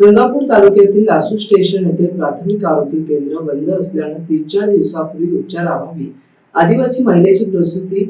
गंगापूर तालुक्यातील लासूर स्टेशन येथे प्राथमिक आरोग्य केंद्र बंद असल्यानं तीन चार दिवसापूर्वी उपचाराअभावी आदिवासी महिलेची प्रसूती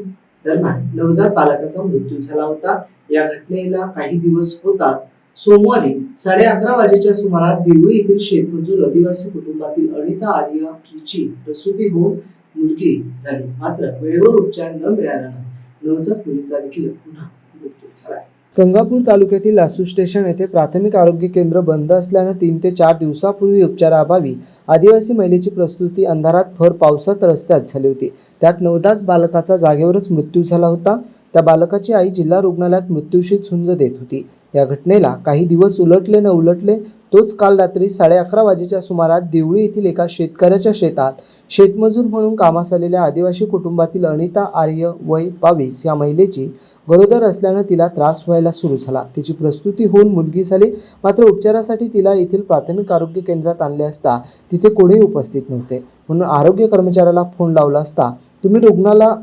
दरम्यान नवजात बालकाचा मृत्यू झाला होता. या घटनेला काही दिवस होताच. सोमवारी साडे अकरा वाजेच्या सुमारास दिवळी येथील शेतमजूर आदिवासी कुटुंबातील अनिता आर्य हिची प्रसूती होऊन मुलगी झाली. मात्र वेळेवर उपचार न मिळाल्यानं नवजात मुलीचा देखील पुन्हा मृत्यू झाला गंगापूर तालुक्यातील लासू स्टेशन येथे प्राथमिक आरोग्य केंद्र बंद असल्यानं तीन ते चार दिवसापूर्वी उपचाराअभावी आदिवासी महिलेची प्रस्तुती अंधारात भर पावसात रस्त्यात झाली होती. त्यात नवदाच बालकाचा जागेवरच मृत्यू झाला होता. त्या बालकाची आई जिल्हा रुग्णालयात मृत्यूशी झुंज देत होती. या घटनेला काही दिवस उलटले न उलटले तोच काल रात्री साडे अकरा वाजेच्या सुमारास देवळी येथील एका शेतकऱ्याच्या शेतात शेतमजूर म्हणून कामास आलेल्या आदिवासी कुटुंबातील अनिता आर्य वय बावीस या महिलेची गरोदर असल्यानं तिला त्रास व्हायला सुरू झाला. तिची प्रस्तुती होऊन मुलगी झाली. मात्र उपचारासाठी तिला येथील प्राथमिक आरोग्य केंद्रात आणले असता तिथे कोणीही उपस्थित नव्हते. म्हणून आरोग्य कर्मचाऱ्याला फोन लावला असता तुम्ही रुग्णाला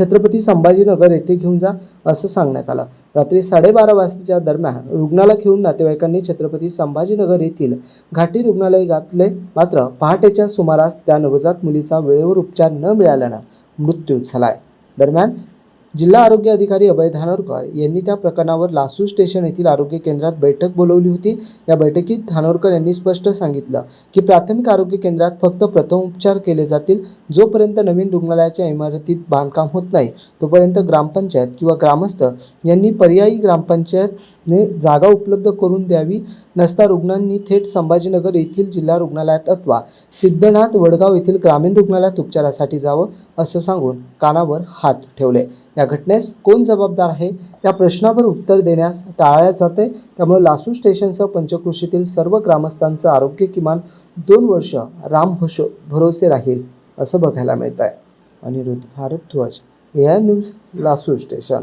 छत्रपती संभाजीनगर येथे घेऊन जा असं सांगण्यात आलं. रात्री साडेबारा वाजताच्या दरम्यान रुग्णाला घेऊन नातेवाईकांनी छत्रपती संभाजीनगर येथील घाटी रुग्णालय घातले मात्र पहाटेच्या सुमारास त्या नवजात मुलीचा वेळेवर उपचार न मिळाल्यानं मृत्यू झाला आहे दरम्यान जिल्हा आरोग्य अधिकारी अभय धानोरकर यांनी त्या प्रकरणावर लासू स्टेशन येथील आरोग्य केंद्रात बैठक बोलवली होती. या बैठकीत धानोरकर यांनी स्पष्ट सांगितलं की प्राथमिक आरोग्य केंद्रात फक्त प्रथम उपचार केले जातील जोपर्यंत नवीन रुग्णालयाच्या इमारतीत बांधकाम होत नाही तोपर्यंत ग्रामपंचायत किंवा ग्रामस्थ यांनी पर्यायी ग्रामपंचायत ने जागा उपलब्ध करून द्यावी नसता रुग्णांनी थेट संभाजीनगर येथील जिल्हा रुग्णालयात अथवा सिद्धनाथ वडगाव येथील ग्रामीण रुग्णालयात उपचारासाठी जावं असं सांगून कानावर हात ठेवले. या घटनेस कोण जबाबदार आहे? या प्रश्नावर उत्तर देण्यास टाळल्या जाते. त्यामुळे लासू स्टेशनसह पंचकृषीतील सर्व ग्रामस्थांचं आरोग्य किमान दोन वर्ष राम भशो भरोसे राहील असं बघायला मिळत आहे Aniruddha Bhardwaj A I news Lasur station.